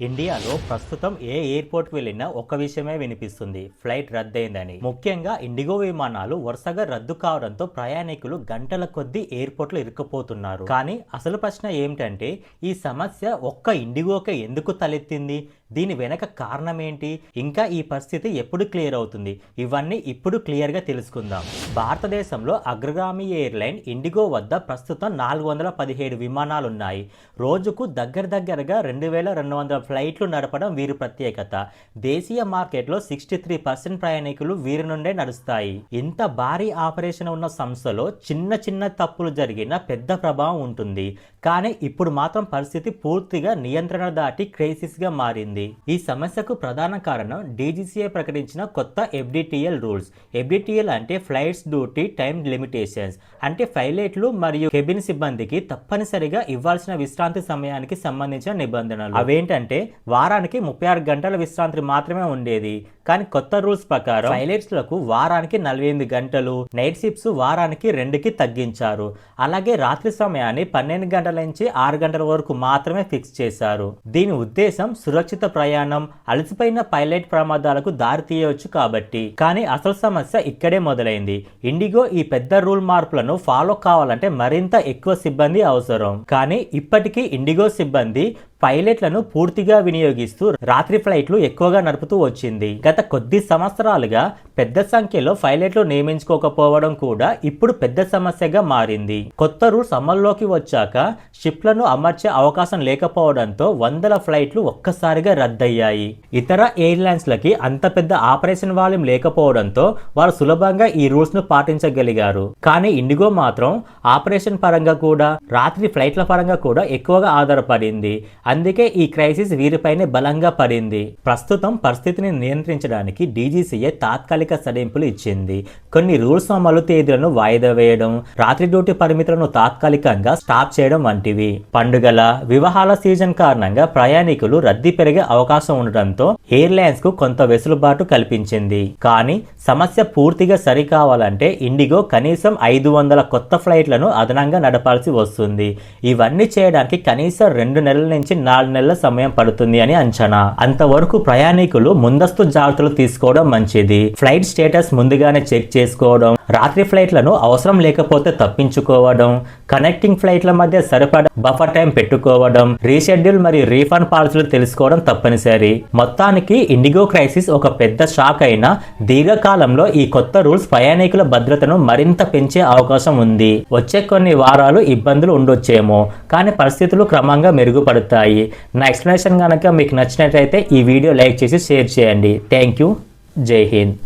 ఇండియాలో ప్రస్తుతం ఏ ఎయిర్పోర్ట్కి వెళ్ళినా ఒక విషయమే వినిపిస్తుంది. ఫ్లైట్ రద్దయిందని. ముఖ్యంగా ఇండిగో విమానాలు వరుసగా రద్దు కావడంతో ప్రయాణికులు గంటల కొద్దీ ఎయిర్పోర్ట్లో ఇరుక్కుపోతున్నారు. కానీ అసలు ప్రశ్న ఏమిటంటే ఈ సమస్య ఒక్క ఇండిగోకే ఎందుకు తలెత్తింది? దీని వెనక కారణం ఏంటి ఇంకా ఈ పరిస్థితి ఎప్పుడు క్లియర్ అవుతుంది? ఇవన్నీ ఇప్పుడు క్లియర్గా తెలుసుకుందాం. భారతదేశంలో అగ్రగామి ఎయిర్లైన్ ఇండిగో వద్ద ప్రస్తుతం నాలుగు వందల పదిహేడు విమానాలు ఉన్నాయి రోజుకు దగ్గర దగ్గరగా రెండు వేల రెండు వందల ఫ్లైట్లు నడపడం వీరి ప్రత్యేకత. దేశీయ మార్కెట్లో సిక్స్టీ త్రీ పర్సెంట్ ప్రయాణికులు వీరి నుండే నడుస్తాయి. ఇంత భారీ ఆపరేషన్ ఉన్న సంస్థలో చిన్న చిన్న తప్పులు జరిగిన పెద్ద ప్రభావం ఉంటుంది. కానీ ఇప్పుడు మాత్రం పరిస్థితి పూర్తిగా నియంత్రణ దాటి క్రైసిస్గా మారింది. ఈ సమస్యకు ప్రధాన కారణం డీజీసీఏ ప్రకటించిన కొత్త ఎఫ్డిటిఎల్ రూల్స్. ఎఫ్డిటిఎల్ అంటే ఫ్లైట్స్ డ్యూటీ టైం లిమిటేషన్స్. అంటే పైలట్లు మరియు కెబిన్ సిబ్బందికి తప్పనిసరిగా ఇవ్వాల్సిన విశ్రాంతి సమయానికి సంబంధించిన నిబంధనలు. అవేంటంటే వారానికి ముప్పై ఆరు గంటల విశ్రాంతి మాత్రమే ఉండేది. కానీ కొత్త రూల్స్ ప్రకారం పైలట్స్లకు వారానికి నలభై ఎనిమిది గంటలు నైట్ షిప్స్ వారానికి రెండుకి తగ్గించారు. అలాగే రాత్రి సమయాన్ని పన్నెండు గంటల నుంచి ఆరు గంటల వరకు మాత్రమే ఫిక్స్ చేశారు. దీని ఉద్దేశం సురక్షిత ప్రయాణం అలసిపోయిన పైలట్ ప్రమాదాలకు దారి తీయవచ్చు కాబట్టి. కానీ అసలు సమస్య ఇక్కడే మొదలైంది. ఇండిగో ఈ పెద్ద రూల్ మార్పులను ఫాలో కావాలంటే మరింత ఎక్కువ సిబ్బంది అవసరం. కానీ ఇప్పటికీ ఇండిగో సిబ్బంది పైలట్లను పూర్తిగా వినియోగిస్తూ రాత్రి ఫ్లైట్లు ఎక్కువగా నడుపుతూ వచ్చింది. గత కొద్ది సంవత్సరాలుగా పెద్ద సంఖ్యలో పైలట్లు నియమించుకోకపోవడం కూడా ఇప్పుడు పెద్ద సమస్యగా మారింది. కొత్త రూల్స్ అమల్లోకి వచ్చాక షిప్లను అమర్చే అవకాశం లేకపోవడంతో వందల ఫ్లైట్లు ఒక్కసారిగా రద్దయ్యాయి. ఇతర ఎయిర్లైన్స్లకి అంత పెద్ద ఆపరేషన్ వాల్యూమ్ లేకపోవడంతో వారు సులభంగా ఈ రూల్స్ను పాటించగలిగారు. కానీ ఇండిగో మాత్రం ఆపరేషన్ పరంగా కూడా రాత్రి ఫ్లైట్ల పరంగా కూడా ఎక్కువగా ఆధారపడింది. అందుకే ఈ క్రైసిస్ వీరిపైనే బలంగా పడింది. ప్రస్తుతం పరిస్థితిని నియంత్రించడానికి డీజీసీఏ తాత్కాలిక సడలింపులు ఇచ్చింది. కొన్ని రూల్స్ అమలు తేదీలను వాయిదా వేయడం రాత్రి డ్యూటీ పరిమితులను తాత్కాలికంగా స్టాప్ చేయడం వంటివి. పండుగల వివాహాల సీజన్ కారణంగా ప్రయాణికులు రద్దీ పెరిగే అవకాశం ఉండటంతో ఎయిర్లైన్స్కు కొంత వెసులుబాటు కల్పించింది. కానీ సమస్య పూర్తిగా సరికావాలంటే ఇండిగో కనీసం ఐదు వందల కొత్త ఫ్లైట్లను అదనంగా నడపాల్సి వస్తుంది. ఇవన్నీ చేయడానికి కనీసం రెండు నెలల నుంచి నాలుగు నెలల సమయం పడుతుంది అని అంచనా. అంతవరకు ప్రయాణికులు ముందస్తు జాగ్రత్తలు తీసుకోవడం మంచిది. ఫ్లైట్ ఫ్లైట్ స్టేటస్ ముందుగానే చెక్ చేసుకోవడం రాత్రి ఫ్లైట్లను అవసరం లేకపోతే తప్పించుకోవడం కనెక్టింగ్ ఫ్లైట్ల మధ్య సరిపడా బఫర్ టైం పెట్టుకోవడం రీషెడ్యూల్ మరియు రీఫండ్ పాలసీలు తెలుసుకోవడం తప్పనిసరి. మొత్తానికి ఇండిగో క్రైసిస్ ఒక పెద్ద షాక్ అయినా దీర్ఘకాలంలో ఈ కొత్త రూల్స్ ప్రయాణికుల భద్రతను మరింత పెంచే అవకాశం ఉంది. వచ్చే కొన్ని వారాలు ఇబ్బందులు ఉండొచ్చేమో కానీ పరిస్థితులు క్రమంగా మెరుగుపడతాయి. నా ఎక్స్ప్లెనేషన్ కనుక మీకు నచ్చినట్లయితే ఈ వీడియో లైక్ చేసి షేర్ చేయండి. Thank you Jai Hind.